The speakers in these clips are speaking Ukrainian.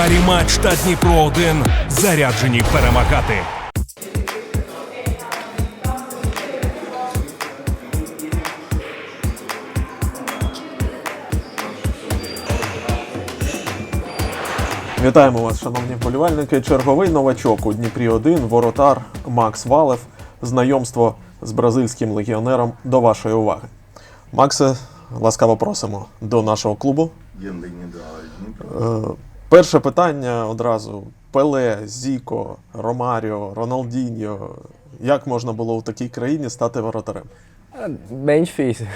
Маріматч та Дніпро 1 заряджені перемагати. Вітаємо вас, шановні вболівальники. Черговий новачок у Дніпрі 1 воротар Макс Валев. Знайомство з бразильським легіонером до вашої уваги. Максе, ласкаво просимо до нашого клубу. Дніпро. Перше питання одразу: Пеле, Зіко, Ромаріо, Роналдіньо. Як можна було у такій країні стати воротарем? Difícil.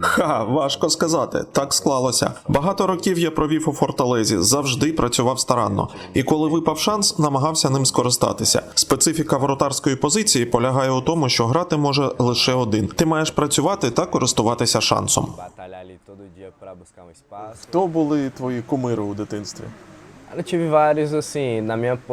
Ха, важко сказати. Так склалося. Багато років я провів у форталезі, завжди працював старанно. І коли випав шанс, намагався ним скористатися. Специфіка воротарської позиції полягає у тому, що грати може лише один. Ти маєш працювати та користуватися шансом. Buscar um espaço. Хто були твої кумири у дитинстві?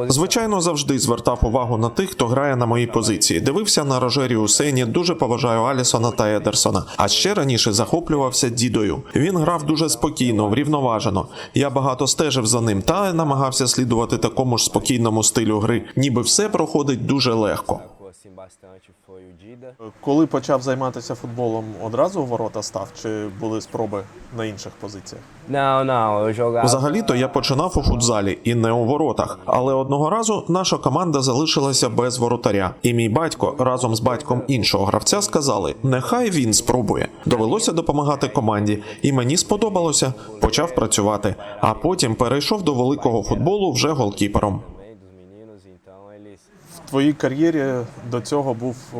Звичайно, завжди звертав увагу на тих, хто грає на моїй позиції. Дивився на Рожері Сені, дуже поважаю Алісона та Едерсона. А ще раніше захоплювався дідою. Він грав дуже спокійно, врівноважено. Я багато стежив за ним та намагався слідувати такому ж спокійному стилю гри, ніби все проходить дуже легко. Bastante foi o Dida. Коли почав займатися футболом, одразу у ворота став чи були спроби на інших позиціях? Não, não, eu jogava. Взагалі-то я починав у футзалі і не у воротах. Але одного разу наша команда залишилася без воротаря. І мій батько разом з батьком іншого гравця сказали: нехай він спробує. Довелося допомагати команді, і мені сподобалося. Почав працювати. А потім перейшов до великого футболу вже голкіпером. Твоїй кар'єрі до цього був е,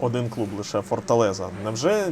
один клуб лише Форталеза. Невже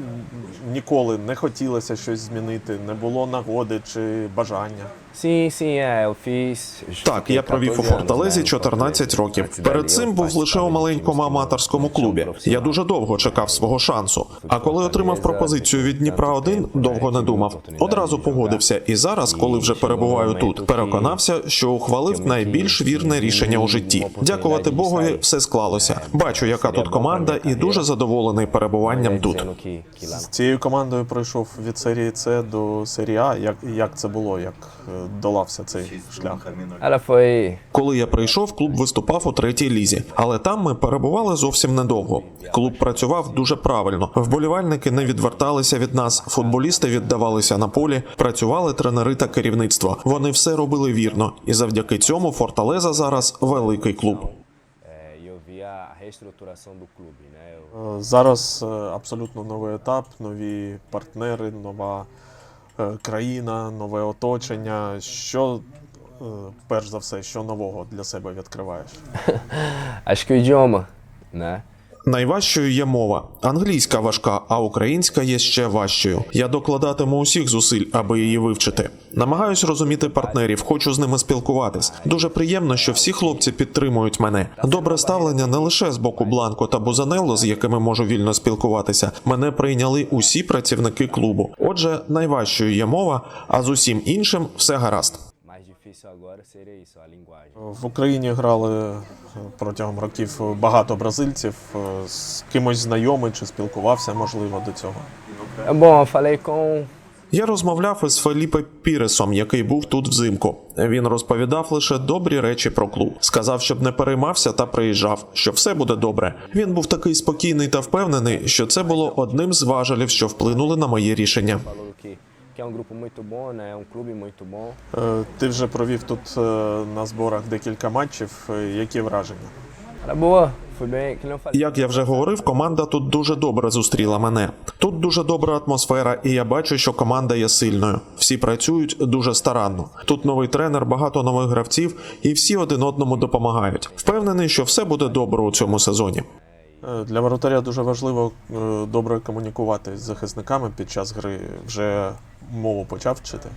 ніколи не хотілося щось змінити, не було нагоди чи бажання? Sim, sim, é, fiz. Так, я провів у Форталезі 14 років. Перед цим був лише у маленькому аматорському клубі. Я дуже довго чекав свого шансу. А коли отримав пропозицію від Дніпра 1 довго не думав. Одразу погодився. І зараз, коли вже перебуваю тут, переконався, що ухвалив найбільш вірне рішення у житті. Дякувати Богові, все склалося. Бачу, яка тут команда, і дуже задоволений перебуванням тут. З цією командою пройшов від серії С до серії А. Як, як це було? Як е, долався цей шлях? Коли я прийшов, клуб виступав у третій лізі, але там ми перебували зовсім недовго. Клуб працював дуже правильно. Вболівальники не відверталися від нас, футболісти віддавалися на полі, працювали тренери та керівництво. Вони все робили вірно, і завдяки цьому Форталеза зараз великий клуб. É, e Е, Зараз е, абсолютно новий етап, нові партнери, нова е, країна, нове оточення. Що е, перш за все, що нового для себе відкриваєш? acho que o idioma? Найважчою є мова. Англійська важка, а українська є ще важчою. Я докладатиму усіх зусиль, аби її вивчити. Намагаюсь розуміти партнерів, хочу з ними спілкуватись. Дуже приємно, що всі хлопці підтримують мене. Добре ставлення не лише з боку Бланко та Бузанелло, з якими можу вільно спілкуватися. Мене прийняли усі працівники клубу. Отже, найважчою є мова, а з усім іншим все гаразд. Difícil agora seria isso, a linguagem. В Україні грали е, протягом років багато бразильців. Е, З кимось знайомий чи спілкувався, можливо, до цього. Bom, eu falei com. Я розмовляв із Феліпе Піресом, який був тут взимку. Він розповідав лише добрі речі про клуб. Сказав, щоб не переймався та приїжджав, що все буде добре. Він був такий спокійний та впевнений, що це було одним з важелів, що вплинули на моє рішення. Falou que, que é um grupo muito bom, né? É um clube muito bom. Е, Ти вже провів тут е, на зборах декілька матчів. Е, Які враження? Era boa, fui bem, que não falei. Як я вже говорив, команда тут дуже добре зустріла мене. Тут дуже добра атмосфера, і я бачу, що команда є сильною. Всі працюють дуже старанно. Тут новий тренер, багато нових гравців, і всі один одному допомагають. Впевнений, що все буде добре у цьому сезоні. Е, Для воротаря дуже важливо е, добре комунікувати з захисниками під час гри. Вже мову почав вчити.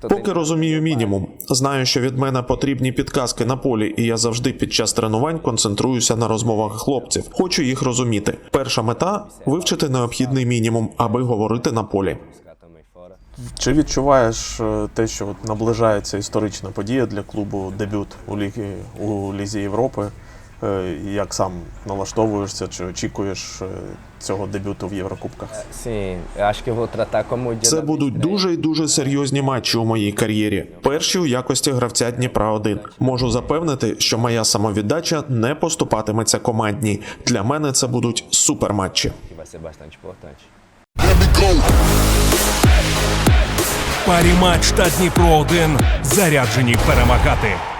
Поки розумію мінімум. Знаю, що від мене потрібні підказки на полі, і я завжди під час тренувань концентруюся на розмовах хлопців. Хочу їх розуміти. Перша мета вивчити необхідний мінімум, аби говорити на полі. Чи відчуваєш е, те, що наближається історична подія для клубу дебют у лігі у лізі Європи? Е, Як сам налаштовуєшся чи очікуєш е, цього дебюту в Єврокубках? Dia Це будуть дуже і дуже серйозні матчі у моїй кар'єрі. Перші у якості гравця Дніпра 1 Можу запевнити, що моя самовіддача не поступатиметься командній. Для мене це будуть суперматчі. Парі матч та Дніпро 1 заряджені перемагати.